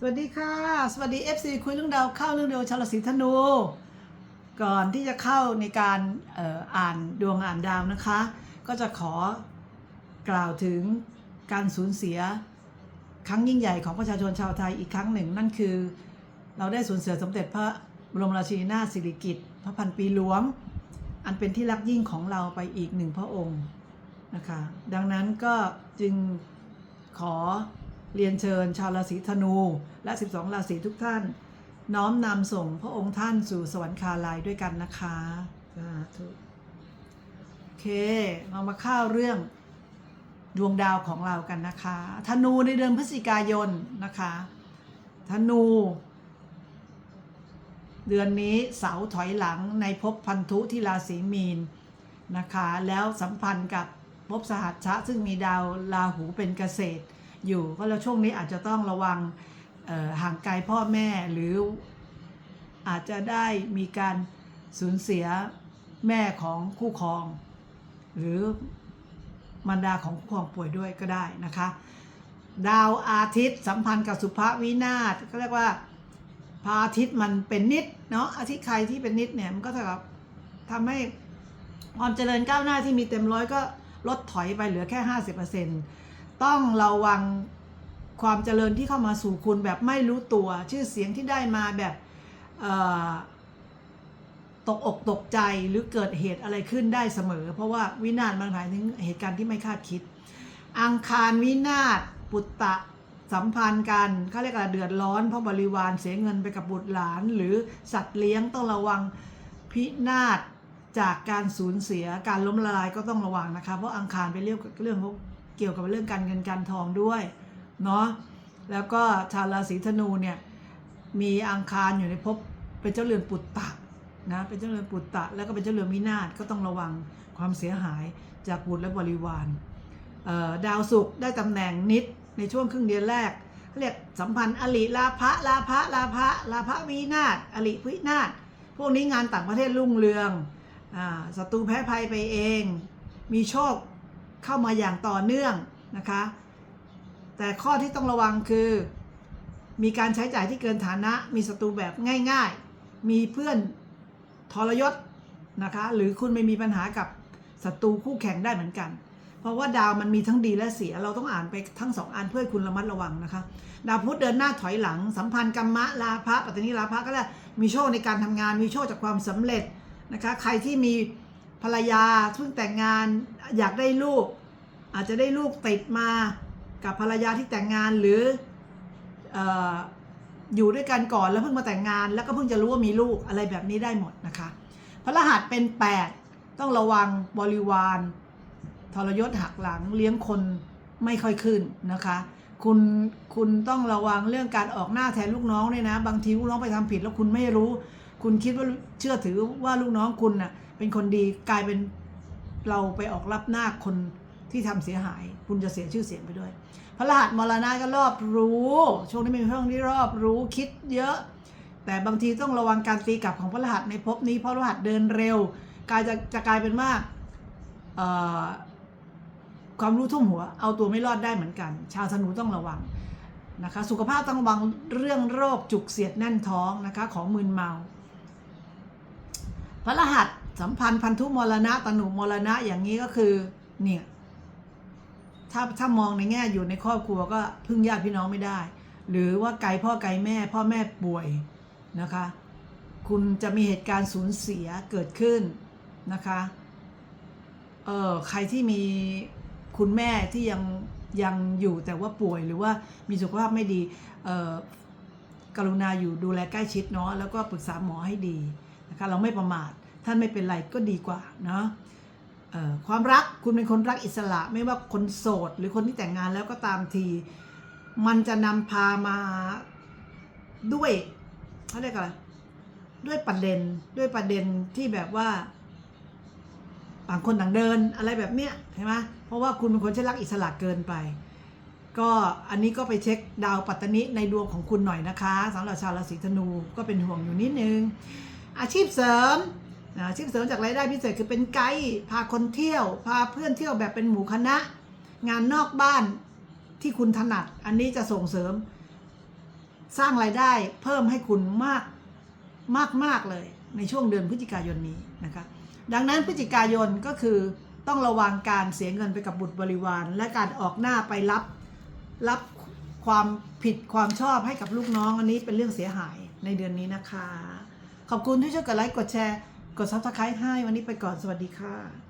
สวัสดีค่ะ สวัสดี FC คุยเรื่องดาวเข้าเรื่องเดียวชาวราศีธนู ก่อนที่จะเข้าในการอ่ออ่านดวงอ่านดาวนะคะ ก็จะขอกล่าวถึงการสูญเสียครั้งยิ่งใหญ่ของประชาชนชาวไทยอีกครั้งหนึ่ง นั่นคือเราได้สูญเสียสมเด็จพระบรมราชินีนาถสิริกิติ์พระพันปีหลวง อันเป็นที่รักยิ่งของเราไปอีกหนึ่งพระองค์นะคะดังนั้นก็จึงขอ เรียนเชิญ ชาวราศีธนู และ 12 ราศีทุกท่าน น้อมนำส่งพระองค์ท่านสู่สวรรคาลัยด้วยกันนะคะสาธุโอเคเรามาเข้าเรื่องดวงดาวของเรากันนะคะธนูในเดือนพฤศจิกายนนะคะธนู เดือนนี้เสาถอยหลังในภพพันธุที่ราศีมีนนะคะ แล้วสัมพันธ์กับภพสหัชชะซึ่งมีดาวราหูเป็นเกษตร อยู่ ก็แล้วช่วงนี้อาจจะต้องระวังห่างไกลพ่อแม่หรืออาจจะได้มีการสูญเสียแม่ของคู่ครอง หรือมารดาของคู่ครองป่วยด้วยก็ได้นะคะ ดาวอาทิตย์สัมพันธ์กับสุภวินาศก็เรียกว่าพระอาทิตย์มันเป็นนิดเนาะอาทิตย์ใครที่เป็นนิดเนี่ยมันก็จะแบบทำให้ความเจริญก้าวหน้าที่มีเต็มร้อยก็ลดถอยไปเหลือแค่ห้าสิบเปอร์เซ็น ต้องระวังความเจริญที่เข้ามาสู่คุณแบบไม่รู้ตัวชื่อเสียงที่ได้มาแบบตกอกตกใจหรือเกิดเหตุอะไรขึ้นได้เสมอ เพราะว่าวินาศมันหมายถึงเหตุการณ์ที่ไม่คาดคิด อังคารวินาศปุตตะสัมพันธ์กันเขาเรียกอะไรเดือดร้อนเพราะบริวารเสียเงินไปกับบุตรหลาน หรือสัตว์เลี้ยงต้องระวังพินาศจากการสูญเสียการล้มละลายก็ต้องระวังนะคะเพราะอังคารเป็นเรื่องเรื่อง เกี่ยวกับเรื่องการเงินการทองด้วยเนาะแล้วก็ชาวราศีธนูเนี่ยมีอังคารอยู่ในภพเป็นเจ้าเรือนปุตตะนะเป็นเจ้าเรือนปุตตะ แล้วก็เป็นเจ้าเรือนวินาศก็ต้องระวังความเสียหายจากบุตรและบริวารดาวศุกร์ได้ตำแหน่งนิดในช่วงครึ่งเดือนแรกเรียกสัมพันธ์อลิลาภะลาภะลาภะลาภะวินาศอลิวินาศพวกนี้งานต่างประเทศรุ่งเรืองศัตรูแพ้ภัยไปเอง มีโชค เข้ามาอย่างต่อเนื่องนะคะ แต่ข้อที่ต้องระวังคือ มีการใช้จ่ายที่เกินฐานะ มีศัตรูแบบง่ายๆ มีเพื่อนทรยศนะคะ หรือคุณไม่มีปัญหากับศัตรูคู่แข่งได้เหมือนกัน เพราะว่าดาวมันมีทั้งดีและเสีย เราต้องอ่านไปทั้งสองอันเพื่อคุณระมัดระวังนะคะ ดาวพุธเดินหน้าถอยหลัง สัมพันธ์กรรมะลาภะปัตตานีลาภะก็ได้วมีโชคในการทำงาน มีโชคจากความสำเร็จนะคะ ใครที่มี ภรรยาเพิ่งแต่งงานอยากได้ลูก อาจจะได้ลูกติดมากับภรรยาที่แต่งงานหรือออยู่ด้วยกันก่อนแล้วเพิ่งมาแต่งงาน แล้วก็เพิ่งจะรู้ว่ามีลูกอะไรแบบนี้ได้หมดนะคะพระรหัสเป็น 8 ต้องระวังบริวาร ทรยศหักหลังเลี้ยงคนไม่ค่อยขึ้นนะคะคุณคุณต้องระวังเรื่องการออกหน้าแทนลูกน้องด้วยนะ บางทีลูกน้องไปทำผิดแล้วคุณไม่รู้ คุณคิดว่าเชื่อถือว่าลูกน้องคุณน่ะ เป็นคนดีกลายเป็นเราไปออกรับหน้าคนที่ทำเสียหาย คุณจะเสียชื่อเสียงไปด้วย พระรหัสมรณะก็รอบรู้ช่วงนี้เป็นช่วงที่รอบรู้คิดเยอะ แต่บางทีต้องระวังการตีกลับของพระรหัสในภพนี้เพราะพระรหัสเดินเร็วกลายจะจะกลายเป็นว่าความรู้ทุ่มหัว เอาตัวไม่รอดได้เหมือนกัน ชาวธนูต้องระวังนะคะ สุขภาพต้องระวังเรื่องโรคจุกเสียดแน่นท้องนะคะ ของมึนเมา พระรหัส สัมพันธ์พันธุมรณะตนุมรณะอย่างนี้ก็คือเนี่ยถ้าถ้ามองในแง่อยู่ในครอบครัวก็พึ่งญาติพี่น้องไม่ได้ หรือว่าไกลพ่อไกลแม่ พ่อแม่ป่วยนะคะ คุณจะมีเหตุการณ์สูญเสียเกิดขึ้นนะคะเออใครที่มีคุณแม่ที่ยังยังอยู่แต่ว่าป่วยหรือว่ามีสุขภาพไม่ดีเออกรุณาอยู่ดูแลใกล้ชิดเนาะแล้วก็ปรึกษาหมอให้ดีนะคะเราไม่ประมาท ท่านไม่เป็นไรก็ดีกว่าเนาะความรักคุณเป็นคนรักอิสระไม่ว่าคนโสด หรือคนที่แต่งงานแล้วก็ตามที มันจะนำพามาด้วยเขาเรียกอะไรด้วยประเด็นด้วยประเด็นที่แบบว่าต่างคนต่างเดินอะไรแบบเนี้ยใช่ไหมเพราะว่าคุณเป็นคนที่รักอิสระเกินไป ก็อันนี้ก็ไปเช็คดาวปัตตนิในดวงของคุณหน่อยนะคะสำหรับชาวราศีธนูก็เป็นห่วงอยู่นิดนึง อาชีพเสริม อาชีพเสริมจากรายได้พิเศษคือเป็นไกด์พาคนเที่ยว พาเพื่อนเที่ยวแบบเป็นหมู่คณะ งานนอกบ้านที่คุณถนัด อันนี้จะส่งเสริม สร้างรายได้เพิ่มให้คุณมากมากมากเลยในช่วงเดือนพฤศจิกายนนี้นะคะดังนั้นพฤศจิกายนก็คือต้องระวังการเสียเงินไปกับบุตรบริวาร และการออกหน้าไปรับรับความผิดความชอบให้กับลูกน้องอันนี้เป็นเรื่องเสียหายในเดือนนี้นะคะ ขอบคุณที่ช่วยกดไลค์กดแชร์ กดซับสไครต์ให้วันนี้ไปก่อนสวัสดีค่ะ